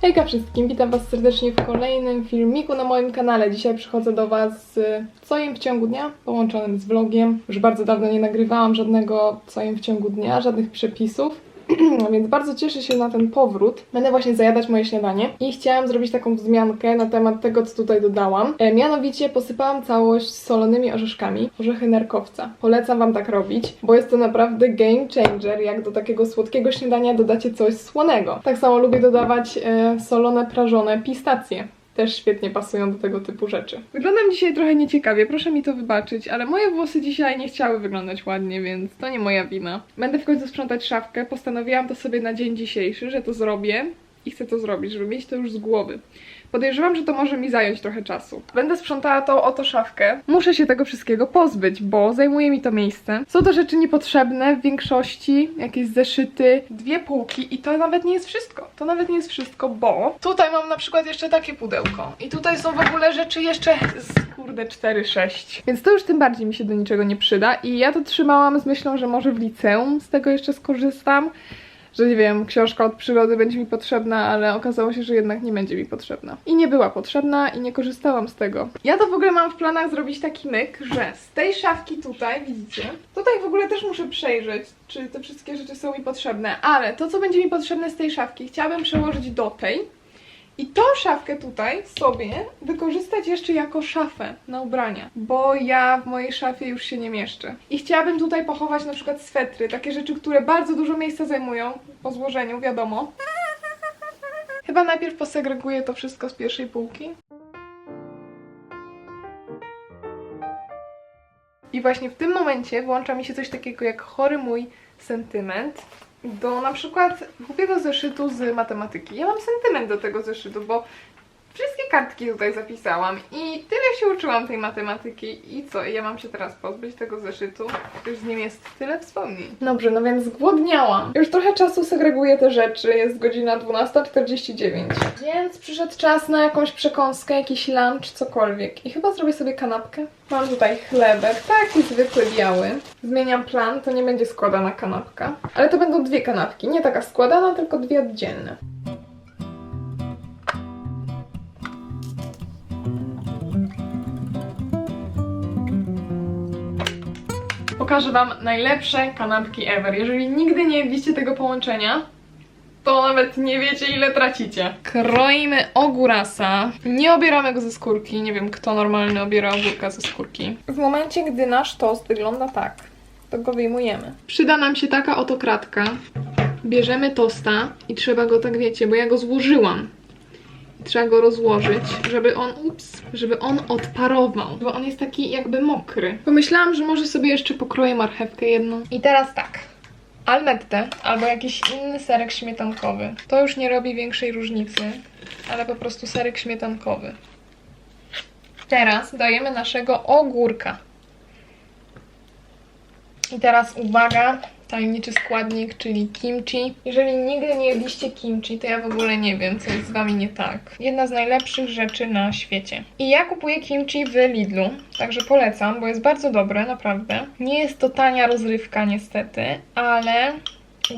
Hejka wszystkim, witam Was serdecznie w kolejnym filmiku na moim kanale. Dzisiaj przychodzę do Was z co jem w ciągu dnia, połączonym z vlogiem. Już bardzo dawno nie nagrywałam żadnego co jem w ciągu dnia, żadnych przepisów. Więc bardzo cieszę się na ten powrót. Będę właśnie zajadać moje śniadanie i chciałam zrobić taką wzmiankę na temat tego, co tutaj dodałam. E, mianowicie posypałam całość solonymi orzeszkami, orzechy nerkowca. Polecam Wam tak robić, bo jest to naprawdę game changer, jak do takiego słodkiego śniadania dodacie coś słonego. Tak samo lubię dodawać e, solone, prażone pistacje też świetnie pasują do tego typu rzeczy. Wyglądam dzisiaj trochę nieciekawie, proszę mi to wybaczyć, ale moje włosy dzisiaj nie chciały wyglądać ładnie, więc to nie moja wina. Będę w końcu sprzątać szafkę, postanowiłam to sobie na dzień dzisiejszy, że to zrobię i chcę to zrobić, żeby mieć to już z głowy. Podejrzewam, że to może mi zająć trochę czasu. Będę sprzątała tą oto szafkę. Muszę się tego wszystkiego pozbyć, bo zajmuje mi to miejsce. Są to rzeczy niepotrzebne w większości, jakieś zeszyty, dwie półki i to nawet nie jest wszystko. To nawet nie jest wszystko, bo tutaj mam na przykład jeszcze takie pudełko i tutaj są w ogóle rzeczy jeszcze z kurde 4-6. Więc to już tym bardziej mi się do niczego nie przyda i ja to trzymałam z myślą, że może w liceum z tego jeszcze skorzystam że nie wiem, książka od przyrody będzie mi potrzebna, ale okazało się, że jednak nie będzie mi potrzebna. I nie była potrzebna i nie korzystałam z tego. Ja to w ogóle mam w planach zrobić taki myk, że z tej szafki tutaj, widzicie, tutaj w ogóle też muszę przejrzeć, czy te wszystkie rzeczy są mi potrzebne, ale to, co będzie mi potrzebne z tej szafki, chciałabym przełożyć do tej, i tą szafkę tutaj sobie wykorzystać jeszcze jako szafę na ubrania, bo ja w mojej szafie już się nie mieszczę. I chciałabym tutaj pochować na przykład swetry, takie rzeczy, które bardzo dużo miejsca zajmują po złożeniu, wiadomo. Chyba najpierw posegreguję to wszystko z pierwszej półki. I właśnie w tym momencie włącza mi się coś takiego jak chory mój sentyment do na przykład głupiego zeszytu z matematyki. Ja mam sentyment do tego zeszytu, bo wszystkie kartki tutaj zapisałam i tyle się uczyłam tej matematyki i co? Ja mam się teraz pozbyć tego zeszytu? Już z nim jest tyle wspomnień. Dobrze, no więc zgłodniałam. Już trochę czasu segreguję te rzeczy, jest godzina 12.49. Więc przyszedł czas na jakąś przekąskę, jakiś lunch, cokolwiek. I chyba zrobię sobie kanapkę. Mam tutaj chlebek, taki zwykły biały. Zmieniam plan, to nie będzie składana kanapka. Ale to będą dwie kanapki, nie taka składana, tylko dwie oddzielne. Pokażę Wam najlepsze kanapki ever. Jeżeli nigdy nie jedliście tego połączenia, to nawet nie wiecie ile tracicie. Kroimy ogórasa. Nie obieramy go ze skórki. Nie wiem, kto normalny obiera ogórka ze skórki. W momencie, gdy nasz tost wygląda tak, to go wyjmujemy. Przyda nam się taka oto kratka. Bierzemy tosta i trzeba go tak, wiecie, bo ja go złożyłam. Trzeba go rozłożyć, żeby on, ups, żeby on odparował, bo on jest taki jakby mokry. Pomyślałam, że może sobie jeszcze pokroję marchewkę jedną. I teraz tak. Almette albo jakiś inny serek śmietankowy. To już nie robi większej różnicy, ale po prostu serek śmietankowy. Teraz dajemy naszego ogórka. I teraz uwaga, tajemniczy składnik, czyli kimchi. Jeżeli nigdy nie jedliście kimchi, to ja w ogóle nie wiem, co jest z wami nie tak. Jedna z najlepszych rzeczy na świecie. I ja kupuję kimchi w Lidlu, także polecam, bo jest bardzo dobre, naprawdę. Nie jest to tania rozrywka niestety, ale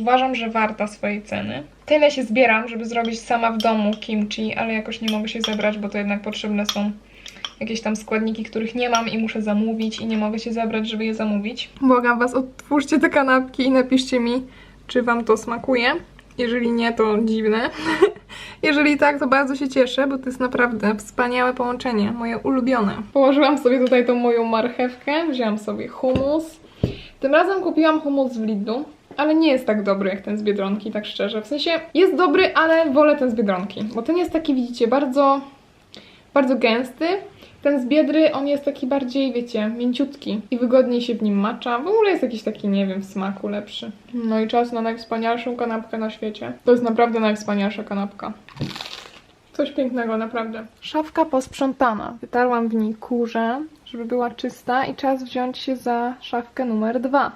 uważam, że warta swojej ceny. Tyle się zbieram, żeby zrobić sama w domu kimchi, ale jakoś nie mogę się zebrać, bo to jednak potrzebne są jakieś tam składniki, których nie mam i muszę zamówić i nie mogę się zebrać, żeby je zamówić. Błagam Was, otwórzcie te kanapki i napiszcie mi, czy Wam to smakuje. Jeżeli nie, to dziwne. Jeżeli tak, to bardzo się cieszę, bo to jest naprawdę wspaniałe połączenie, moje ulubione. Położyłam sobie tutaj tą moją marchewkę, wzięłam sobie hummus. Tym razem kupiłam hummus w Lidlu, ale nie jest tak dobry jak ten z Biedronki, tak szczerze. W sensie jest dobry, ale wolę ten z Biedronki, bo ten jest taki, widzicie, bardzo, bardzo gęsty. Ten z Biedry, on jest taki bardziej, wiecie, mięciutki i wygodniej się w nim macza. W ogóle jest jakiś taki, nie wiem, w smaku lepszy. No i czas na najwspanialszą kanapkę na świecie. To jest naprawdę najwspanialsza kanapka. Coś pięknego, naprawdę. Szafka posprzątana. Wytarłam w niej kurze, żeby była czysta i czas wziąć się za szafkę numer dwa.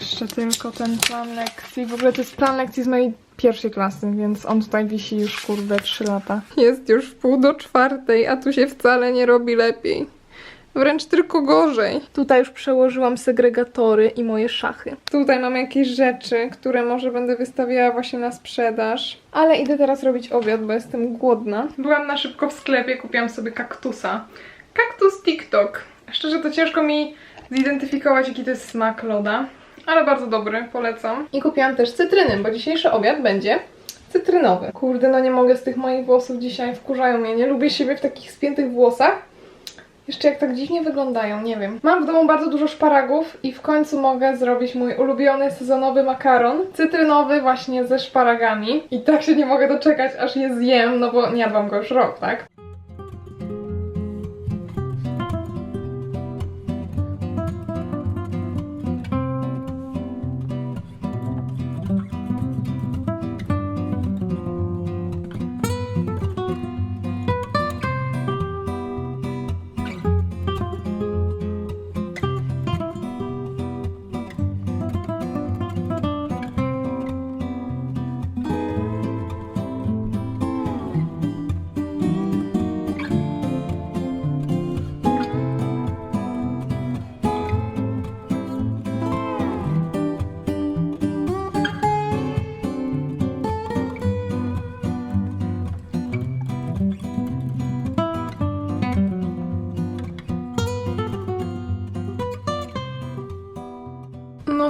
Jeszcze tylko ten plan lekcji. W ogóle to jest plan lekcji z mojej pierwszej klasy, więc on tutaj wisi już kurde 3 lata. Jest już w pół do czwartej, a tu się wcale nie robi lepiej. Wręcz tylko gorzej. Tutaj już przełożyłam segregatory i moje szachy. Tutaj mam jakieś rzeczy, które może będę wystawiała właśnie na sprzedaż. Ale idę teraz robić obiad, bo jestem głodna. Byłam na szybko w sklepie, kupiłam sobie kaktusa. Kaktus TikTok. Szczerze to ciężko mi zidentyfikować, jaki to jest smak loda. Ale bardzo dobry, polecam. I kupiłam też cytryny, bo dzisiejszy obiad będzie cytrynowy. Kurde, no nie mogę z tych moich włosów dzisiaj, wkurzają mnie. Nie lubię siebie w takich spiętych włosach. Jeszcze jak tak dziwnie wyglądają, nie wiem. Mam w domu bardzo dużo szparagów i w końcu mogę zrobić mój ulubiony sezonowy makaron. Cytrynowy właśnie ze szparagami. I tak się nie mogę doczekać, aż je zjem, no bo nie jadłam go już rok, tak?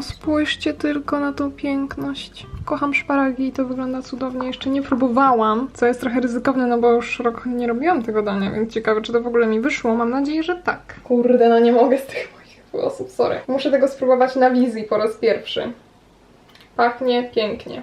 Spójrzcie tylko na tą piękność. Kocham szparagi i to wygląda cudownie. Jeszcze nie próbowałam, co jest trochę ryzykowne, no bo już rok nie robiłam tego dania, więc ciekawe, czy to w ogóle mi wyszło. Mam nadzieję, że tak. Kurde, no nie mogę z tych moich włosów, sorry. Muszę tego spróbować na wizji po raz pierwszy. Pachnie pięknie.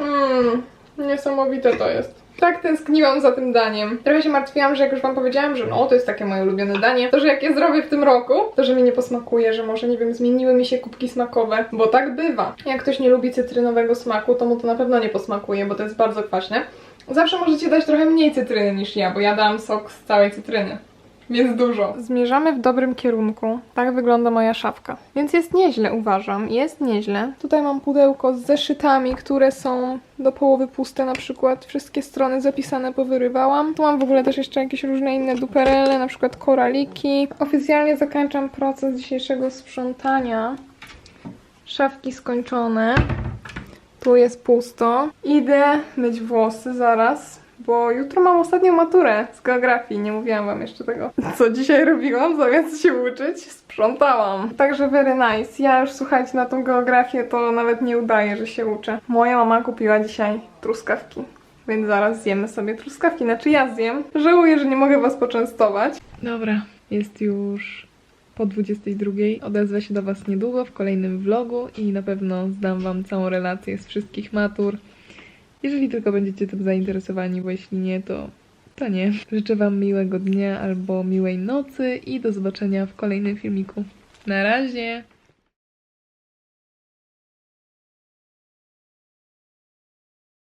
Mmm, niesamowite to jest. Tak tęskniłam za tym daniem. Trochę się martwiłam, że jak już wam powiedziałam, że no to jest takie moje ulubione danie, to że jak je zrobię w tym roku, to że mi nie posmakuje, że może nie wiem, zmieniły mi się kubki smakowe, bo tak bywa. Jak ktoś nie lubi cytrynowego smaku, to mu to na pewno nie posmakuje, bo to jest bardzo kwaśne. Zawsze możecie dać trochę mniej cytryny niż ja, bo ja dałam sok z całej cytryny. Więc dużo. Zmierzamy w dobrym kierunku. Tak wygląda moja szafka. Więc jest nieźle, uważam. Jest nieźle. Tutaj mam pudełko z zeszytami, które są do połowy puste na przykład. Wszystkie strony zapisane powyrywałam. Tu mam w ogóle też jeszcze jakieś różne inne duperele, na przykład koraliki. Oficjalnie zakończam proces dzisiejszego sprzątania. Szafki skończone. Tu jest pusto. Idę myć włosy zaraz, bo jutro mam ostatnią maturę z geografii. Nie mówiłam wam jeszcze tego. Co dzisiaj robiłam zamiast się uczyć? Sprzątałam. Także very nice. Ja już słuchajcie, na tą geografię to nawet nie udaje, że się uczę. Moja mama kupiła dzisiaj truskawki. Więc zaraz zjemy sobie truskawki. Znaczy ja zjem. Żałuję, że nie mogę was poczęstować. Dobra, jest już po 22. Odezwę się do Was niedługo w kolejnym vlogu i na pewno zdam Wam całą relację z wszystkich matur. Jeżeli tylko będziecie tym zainteresowani, bo jeśli nie, to, to nie. Życzę Wam miłego dnia albo miłej nocy i do zobaczenia w kolejnym filmiku. Na razie!